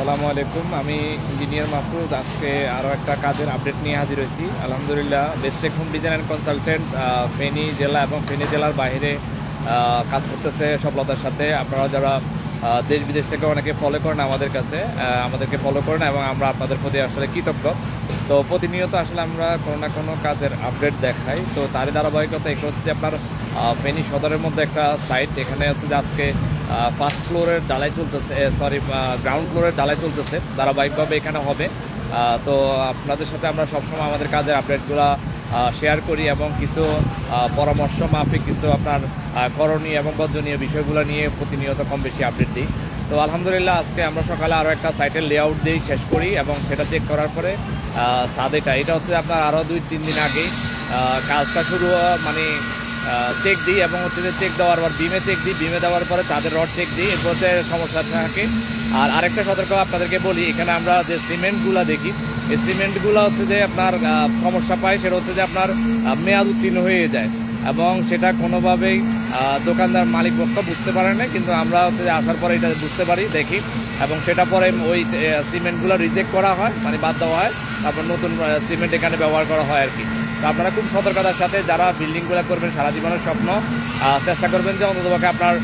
আসসালামু আলাইকুম। আমি ইঞ্জিনিয়ার মাহফুজ। আজকে আরও একটা কাজের আপডেট নিয়ে হাজির হয়েছি। আলহামদুলিল্লাহ Bestech home design and consultant Feni জেলা এবং ফেনী জেলার বাইরে কাজ করতেছে সফলতার সাথে। আপনারা যারা দেশ বিদেশ থেকে অনেকে ফলো করেন আমাদের কাছে আমাদেরকে ফলো করেন এবং আমরা আপনাদের প্রতি আসলে কৃতজ্ঞ। তো প্রতিনিয়ত আসলে আমরা কোনো না কোনো কাজের আপডেট দেখাই। তো তারই ধারাবাহিকতা এখানে হচ্ছে যে আপনার ফেনী সদরের মধ্যে একটা সাইট এখানে হচ্ছে যে আজকে ফার্স্ট ফ্লোরের ডালাই চলতেছে সরি গ্রাউন্ড ফ্লোরের ডালাই চলতেছে, ধারাবাহিকভাবে এখানে হবে। তো আপনাদের সাথে আমরা সবসময় আমাদের কাজের আপডেটগুলো শেয়ার করি এবং কিছু পরামর্শ মাফিক, কিছু আপনার করণীয় এবং বর্জনীয় বিষয়গুলো নিয়ে প্রতিনিয়ত কম বেশি আপডেট দিই। তো আলহামদুলিল্লাহ, আজকে আমরা সকালে আরও একটা সাইটের লেআউট দিয়েই শেষ করি এবং সেটা চেক করার পরে সাদেটা, এটা হচ্ছে আপনার আরও দুই তিন দিন আগে কাজটা শুরু মানে চেক দিই এবং হচ্ছে যে চেক দেওয়ার পর বিমে চেক দিই বিমে দেওয়ার পরে তাদের রড চেক দিই, এরপর হচ্ছে সমস্যা থাকে। আর আরেকটা সতর্ক আপনাদেরকে বলি, এখানে আমরা যে সিমেন্টগুলো দেখি, এই সিমেন্টগুলো হচ্ছে যে আপনার সমস্যা পায়, সেটা হচ্ছে যে আপনার মেয়াদ উত্তীর্ণ হয়ে যায়। এবং সেটা কোনোভাবেই দোকানদার মালিক পক্ষ বুঝতে পারে না, কিন্তু আমরা হচ্ছে যে আসার পরে এটা বুঝতে পারি, দেখি। এবং সেটা পরে ওই সিমেন্টগুলো রিজেক্ট করা হয় মানে বাদ দেওয়া হয়, তারপর নতুন সিমেন্ট এখানে ব্যবহার করা হয় আর কি। তো আপনারা খুব সতর্কতার সাথে যারা বিল্ডিংগুলো করবেন, সারা জীবনের স্বপ্ন চেষ্টা করবেন যে অন্ততপক্ষে আপনার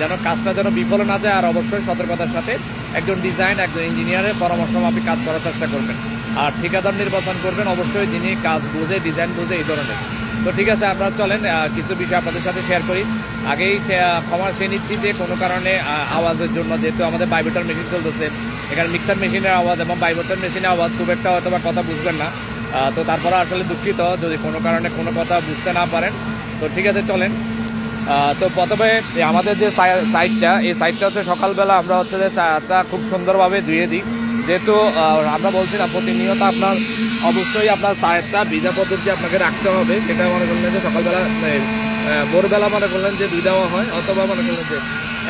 যেন কাজটা যেন বিফল না যায়, আর অবশ্যই সতর্কতার সাথে একজন ডিজাইন, একজন ইঞ্জিনিয়ারের পরামর্শ মাফিক কাজ করার চেষ্টা করবেন। আর ঠিকাদার নির্বাচন করবেন, অবশ্যই যিনি কাজ বুঝে, ডিজাইন বুঝে এই ধরনের। তো ঠিক আছে, আপনারা চলেন কিছু বিষয় আপনাদের সাথে শেয়ার করি। আগেই ক্ষমা চেয়ে নিচ্ছি যে কোনো কারণে আওয়াজের জন্য যেহেতু আমাদের বাইবেটার মেশিন চলতেছে, এখানে মিক্সার মেশিনের আওয়াজ এবং বাইবেটার মেশিনের আওয়াজ খুব একটা হয়তো বা কথা বুঝবেন না। তো তারপরে আসলে দুঃখিত যদি কোনো কারণে কোনো কথা বুঝতে না পারেন। তো ঠিক আছে চলেন। তো প্রথমে আমাদের যে সাইডটা এই সাইডটা হচ্ছে সকালবেলা আমরা হচ্ছে যে চাটা খুব সুন্দরভাবে ধুয়ে দিই। যেহেতু আমরা বলছিলাম প্রতিনিয়ত আপনার অবশ্যই আপনার সাইডটা ভিজা পদ্ধতি আপনাকে রাখতে হবে। সেটা মনে করলেন যে সকালবেলা মানে, ভোরবেলা মনে করলেন যে ধুই দেওয়া হয় অথবা মনে করলেন যে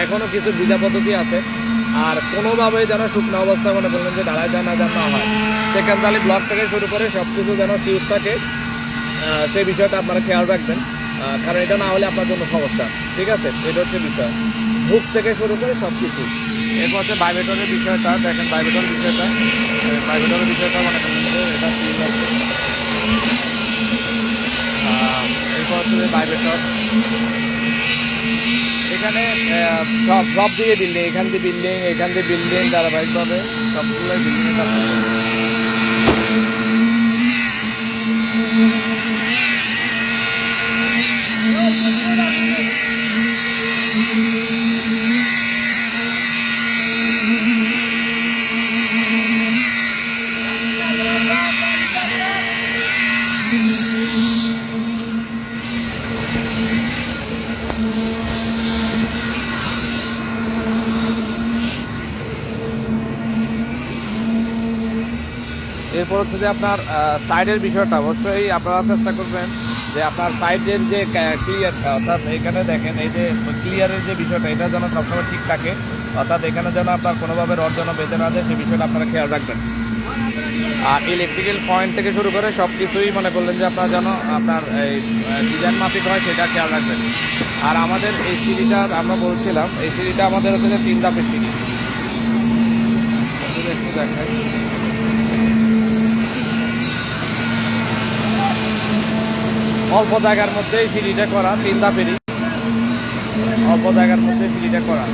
এখনও কিছু ভিজা পদ্ধতি আছে। আর কোনোভাবেই যেন শুকনো অবস্থা মনে করলেন যে দাঁড়ায় না, যান না হয়। সেকেন্ডালি ব্লক থেকে শুরু করে সব কিছু যেন সিউজ থাকে সেই বিষয়টা আপনারা খেয়াল রাখবেন। কারণ এটা না হলে আপনার জন্য সমস্যা। ঠিক আছে? এটা হচ্ছে বিষয়। বুক থেকে শুরু করে সব কিছু এরপর হচ্ছে ভাইব্রেটরের বিষয়টা। দেখেন ভাইব্রেটরের বিষয়টা। ভাইব্রেটরের বিষয়টা মনে এটা এরপর হচ্ছে যে ভাইব্রেটর এখানে সব সব দিকে বিল্ডিং এখান দিয়ে বিল্ডিং এখান দিয়ে বিল্ডিং ধারাবাহিকভাবে সবগুলোই বিল্ডিংয়ের কাজ এরপর হচ্ছে যে আপনার সাইডের বিষয়টা অবশ্যই আপনারা চেষ্টা করবেন যে আপনার সাইডের যে ক্লিয়ার অর্থাৎ এখানে দেখেন এই যে ক্লিয়ারের যে বিষয়টা, এটা যেন সবসময় ঠিক থাকে। অর্থাৎ এখানে যেন আপনার কোনোভাবে রড যেন বেঁধে না যায় সেই বিষয়টা আপনারা খেয়াল রাখবেন। আর ইলেকট্রিক্যাল পয়েন্ট থেকে শুরু করে সব কিছুই মনে করলেন যে আপনার যেন আপনার এই ডিজাইন মাফিক হয়, সেটা খেয়াল রাখবেন। আর আমাদের এই সিঁড়িটা আমরা বলছিলাম, এই সিঁড়িটা আমাদের হচ্ছে যে তিন ধাপের সিঁড়ি একটু অল্প জায়গার মধ্যে সিঁড়িটা করা তিন ধাপেরই অল্প জায়গার মধ্যে সিঁড়িটা করা।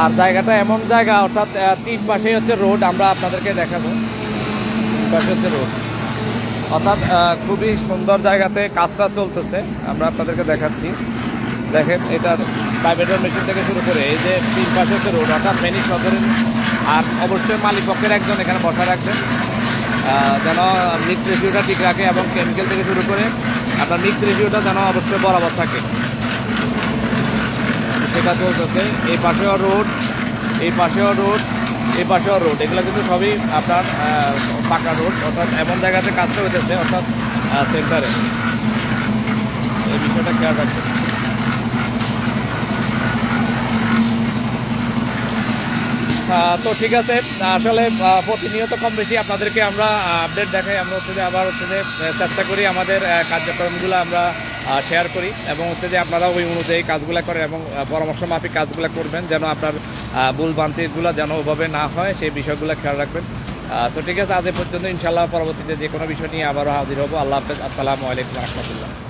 আর জায়গাটা এমন জায়গা, অর্থাৎ তিন পাশেই হচ্ছে রোড, আমরা আপনাদেরকে দেখাবো। তিন পাশে হচ্ছে রোড। অর্থাৎ খুবই সুন্দর জায়গাতে কাজটা চলতেছে, আমরা আপনাদেরকে দেখাচ্ছি। দেখেন এটা প্রাইভেটের মেশিন থেকে শুরু করে, এই যে তিন পাশে হচ্ছে রোড, অর্থাৎ মেনি সদরের আর অবশ্যই মালিক পক্ষের একজন এখানে বসা রাখবেন। যেন মিক্স রেশিওটা ঠিক রাখে এবং কেমিক্যাল থেকে শুরু করে আপনার মিক্স রেশিওটা যেন অবশ্যই বরাবর থাকে। সেটা চলতেছে। এই পাশেও রোড, এই পাশেও রোড, এই পাশেও রোড। এগুলো কিন্তু সবই আপনার পাকা রোড। অর্থাৎ এমন জায়গাতে কাজটা হইতেছে, অর্থাৎ সেন্টারে। এই বিষয়টা খেয়াল রাখবেন। তো ঠিক আছে, আসলে প্রতিনিয়ত কম বেশি আপনাদেরকে আমরা আপডেট দেখাই। আমরা হচ্ছে যে আবার হচ্ছে যে চেষ্টা করি আমাদের কার্যক্রমগুলো আমরা শেয়ার করি এবং হচ্ছে যে আপনারা ওই অনুযায়ী কাজগুলো করেন এবং পরামর্শ মাফিক কাজগুলো করবেন যেন আপনার ভুল ভ্রান্তিগুলো যেন ওভাবে না হয়, সেই বিষয়গুলো খেয়াল রাখবেন। তো ঠিক আছে, আজ পর্যন্ত ইনশাল্লাহ পরবর্তীতে যে কোনো বিষয় নিয়ে আবারও হাজির হব। আল্লাহ হাফেজ। আসসালামু আলাইকুম রহমতুল্লাহ।